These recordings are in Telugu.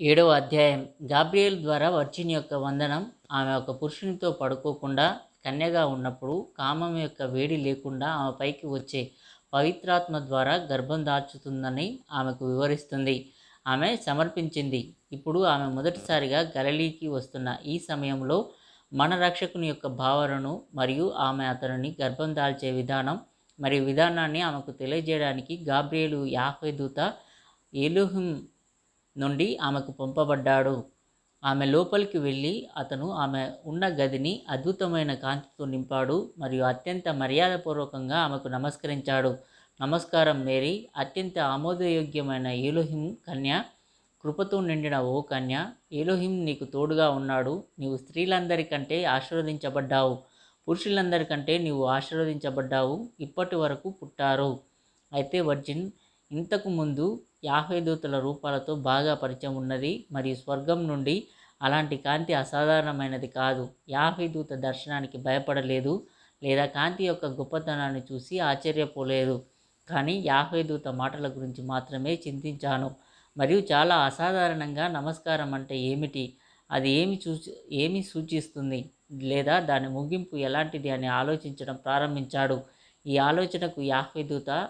ఏడవ అధ్యాయం. గాబ్రియల్ ద్వారా వర్జిన్ యొక్క వందనం ఆమె ఒక పురుషునితో పడుకోకుండా కన్యగా ఉన్నప్పుడు కామం యొక్క వేడి లేకుండా ఆమె పైకి వచ్చే పవిత్రాత్మ ద్వారా గర్భం దాల్చుతుందని ఆమెకు వివరిస్తుంది. ఆమె సమర్పించింది. ఇప్పుడు ఆమె మొదటిసారిగా గలలీకి వస్తున్న ఈ సమయంలో మన రక్షకుని యొక్క భావనను మరియు ఆమె అతనిని గర్భం దాల్చే విధానం మరియు విధానాన్ని ఆమెకు తెలియజేయడానికి గాబ్రియేలు యాహ్వే దూత ఎలుహిం నుండి ఆమెకు పంపబడ్డాడు. ఆమె లోపలికి వెళ్ళి అతను ఆమె ఉన్న గదిని అద్భుతమైన కాంతితో నింపాడు మరియు అత్యంత మర్యాదపూర్వకంగా ఆమెకు నమస్కరించాడు. నమస్కారం మేరీ అత్యంత ఆమోదయోగ్యమైన ఏలోహిం కన్య కృపతో నిండిన ఓ కన్య ఏలోహిం నీకు తోడుగా ఉన్నాడు. నీవు స్త్రీలందరికంటే ఆశీర్వదించబడ్డావు. పురుషులందరికంటే నీవు ఆశీర్వదించబడ్డావు. ఇప్పటి వరకు పుట్టారు. అయితే వర్జిన్ ఇంతకు ముందు యాభై దూతల రూపాలతో బాగా పరిచయం ఉన్నది. మరియు స్వర్గం నుండి అలాంటి కాంతి అసాధారణమైనది కాదు. యాభై దూత దర్శనానికి భయపడలేదు. లేదా కాంతి యొక్క గొప్పతనాన్ని చూసి ఆశ్చర్యపోలేదు. కానీ యాభై దూత మాటల గురించి మాత్రమే చింతించాను. మరియు చాలా అసాధారణంగా నమస్కారం అంటే ఏమిటి? అది ఏమి సూచి ఏమి సూచిస్తుంది? లేదా దాని ముగింపు ఎలాంటిది అని ఆలోచించడం ప్రారంభించాడు. ఈ ఆలోచనకు యాహ్వే దూత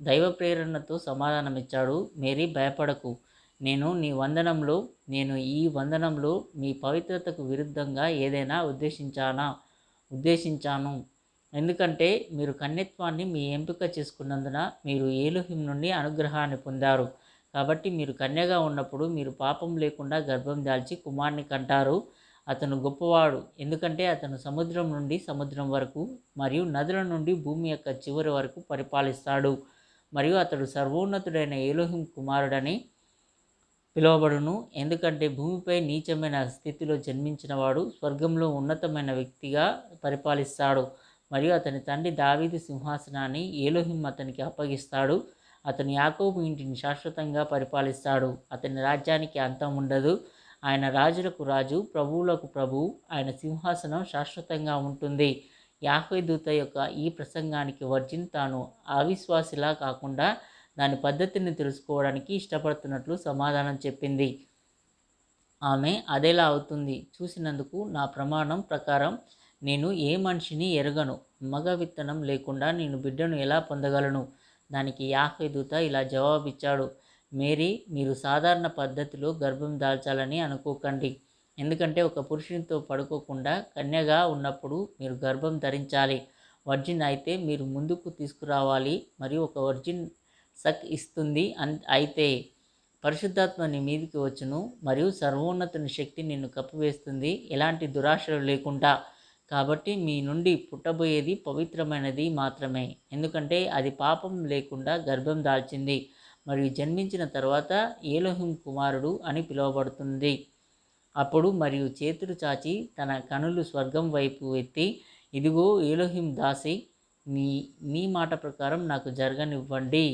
దైవ ప్రేరణతో సమాధానమిచ్చాడు. మేరీ భయపడకు. నేను నీ వందనంలో నేను ఈ వందనంలో మీ పవిత్రతకు విరుద్ధంగా ఏదైనా ఉద్దేశించానా? ఉద్దేశించాను. ఎందుకంటే మీరు కన్యత్వాన్ని మీ ఎంపిక చేసుకున్నందున మీరు ఏలుహిం నుండి అనుగ్రహాన్ని పొందారు. కాబట్టి మీరు కన్యగా ఉన్నప్పుడు మీరు పాపం లేకుండా గర్భం దాల్చి కుమార్ని కంటారు. అతను గొప్పవాడు. ఎందుకంటే అతను సముద్రం నుండి సముద్రం వరకు మరియు నదుల నుండి భూమి యొక్క చివరి వరకు పరిపాలిస్తాడు. మరియు అతడు సర్వోన్నతుడైన ఏలోహిం కుమారుడని పిలువబడును. ఎందుకంటే భూమిపై నీచమైన స్థితిలో జన్మించినవాడు స్వర్గంలో ఉన్నతమైన వ్యక్తిగా పరిపాలిస్తాడు. మరియు అతని తండ్రి దావీదు సింహాసనాన్ని ఏలోహిం అతనికి అప్పగిస్తాడు. అతని యాకోబు ఇంటిని శాశ్వతంగా పరిపాలిస్తాడు. అతని రాజ్యానికి అంతం ఉండదు. ఆయన రాజులకు రాజు ప్రభువులకు ప్రభు ఆయన సింహాసనం శాశ్వతంగా ఉంటుంది. యాహ్వే దూత యొక్క ఈ ప్రసంగానికి వర్జిన్ తాను అవిశ్వాసిలా కాకుండా దాని పద్ధతిని తెలుసుకోవడానికి ఇష్టపడుతున్నట్లు సమాధానం చెప్పింది. ఆమె అదేలా అవుతుంది. చూసినందుకు నా ప్రమాణం ప్రకారం నేను ఏ మనిషిని ఎరగను. మగ విత్తనం లేకుండా నేను బిడ్డను ఎలా పొందగలను? దానికి యాహ్వే దూత ఇలా జవాబిచ్చాడు. మేరీ మీరు సాధారణ పద్ధతిలో గర్భం దాల్చాలని అనుకోకండి. ఎందుకంటే ఒక పురుషునితో పడుకోకుండా కన్యగా ఉన్నప్పుడు మీరు గర్భం ధరించాలి. వర్జిన్ అయితే మీరు ముందుకు తీసుకురావాలి. మరియు ఒక వర్జిన్ సక్ ఇస్తుంది. అన్ అయితే పరిశుద్ధాత్మ నీ మీదికి వచ్చును. మరియు సర్వోన్నతుని శక్తి నిన్ను కప్పివేస్తుంది. ఎలాంటి దురాశలు లేకుండా. కాబట్టి మీ నుండి పుట్టబోయేది పవిత్రమైనది మాత్రమే. ఎందుకంటే అది పాపం లేకుండా గర్భం దాల్చింది. మరియు జన్మించిన తర్వాత ఏలోహిం కుమారుడు అని పిలువబడుతుంది. అప్పుడు మరియు చేతులు చాచి తన కనులు స్వర్గం వైపు ఎత్తి ఇదిగో ఏలోహిం దాసి మీ మీ మాట ప్రకారం నాకు జరగనివ్వండి.